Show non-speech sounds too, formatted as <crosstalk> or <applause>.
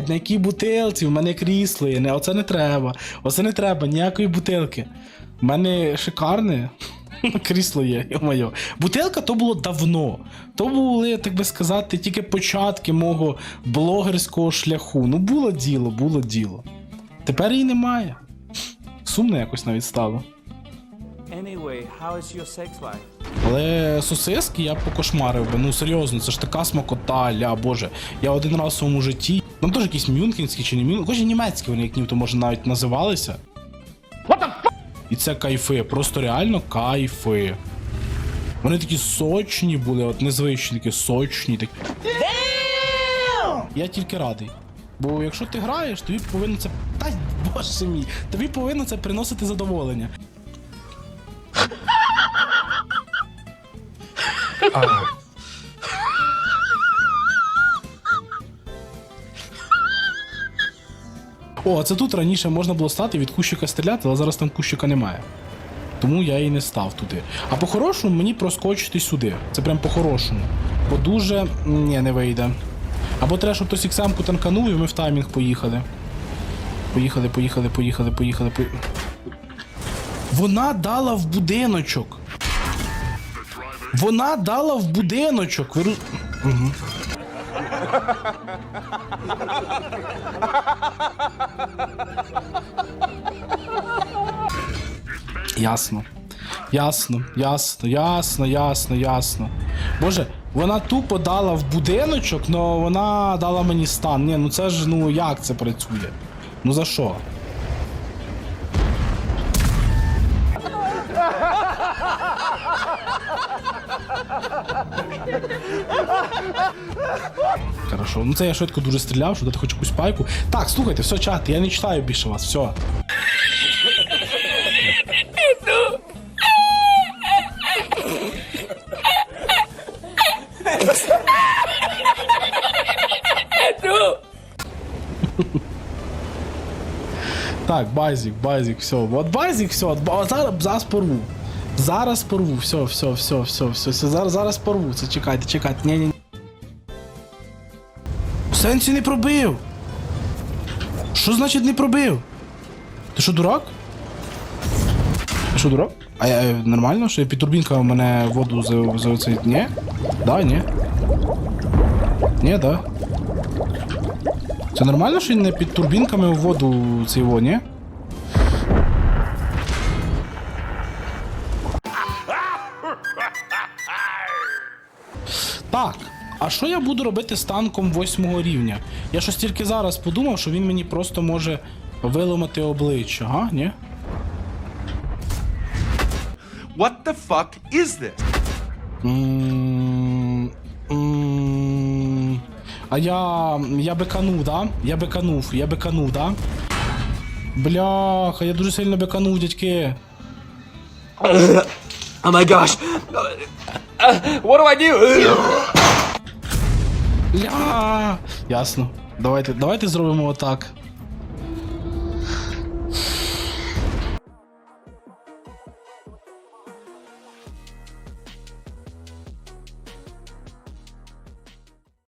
на якій бутилці, в мене крісло є. Не, оце не треба. Оце не треба, ніякої бутилки. У мене шикарне <laughs> крісло є, йо-моє. Бутилка то було давно. То були, так би сказати, тільки початки мого блогерського шляху. Ну, було діло, було діло. Тепер її немає. Сумно якось навіть стало. Anyway, how is your sex life? Але сосиски я покошмарив би. Ну серйозно, це ж така смакота, ля боже. Я один раз у своєму житті. Там теж якісь мюнхенські чи не мюнхенські, хоч і німецькі вони як нібито може навіть називалися. І це кайфи, просто реально кайфи. Вони такі сочні були, от незвичні, такі сочні. Такі. Я тільки радий. Бо якщо ти граєш, тобі повинно це. Та боже мій, тобі повинно це приносити задоволення. О, а це тут раніше можна було стати від кущика стріляти, але зараз там кущика немає. Тому я і не став туди. А по-хорошому мені проскочити сюди. Це прям по-хорошому. Бо дуже. Ні, не вийде. Або треба, щоб хтось іксамку танканув, і ми в таймінг поїхали. Поїхали, поїхали, поїхали, поїхали. по- Вона дала в будиночок. Вона дала в будиночок. Ви... роз- Ясно. Ясно, ясно, ясно, ясно, ясно. Боже, вона тупо дала в будиночок, але вона дала мені стан. Ні, ну це ж ну як це працює? Ну за що? Хорошо, ну це я швидко дуже стріляв, що дати хоч якусь пайку. Так, слухайте, все, чат, я не читаю більше вас, все. Так, базік, базік, все. От базік, все, от, ба- зараз, зараз порву. Зараз порву, все, все, все, все, все, все, зараз, зараз порву. Це чекайте, чекайте. Ні, ні. В Сенсі не пробив. Що значить не пробив? Ти що, дурак? Ти що, дурак? А я е, нормально, що під турбінка в мене воду за, за оцей. Ні? Да, ні. Ні, да. Це нормально, що він не під турбінками в воду во, ні? Так. А що я буду робити з танком восьмого рівня? Я щось тільки зараз подумав, що він мені просто може виламати обличчя, га? Ні? What the fuck is this? М, м, А я. я беканув, да? Я беканув, я беканув, да? Бляха, я дуже сильно беканув, дядьки. Oh my gosh! what do I do? Ля! Ясно. Давайте, давайте зробимо отак.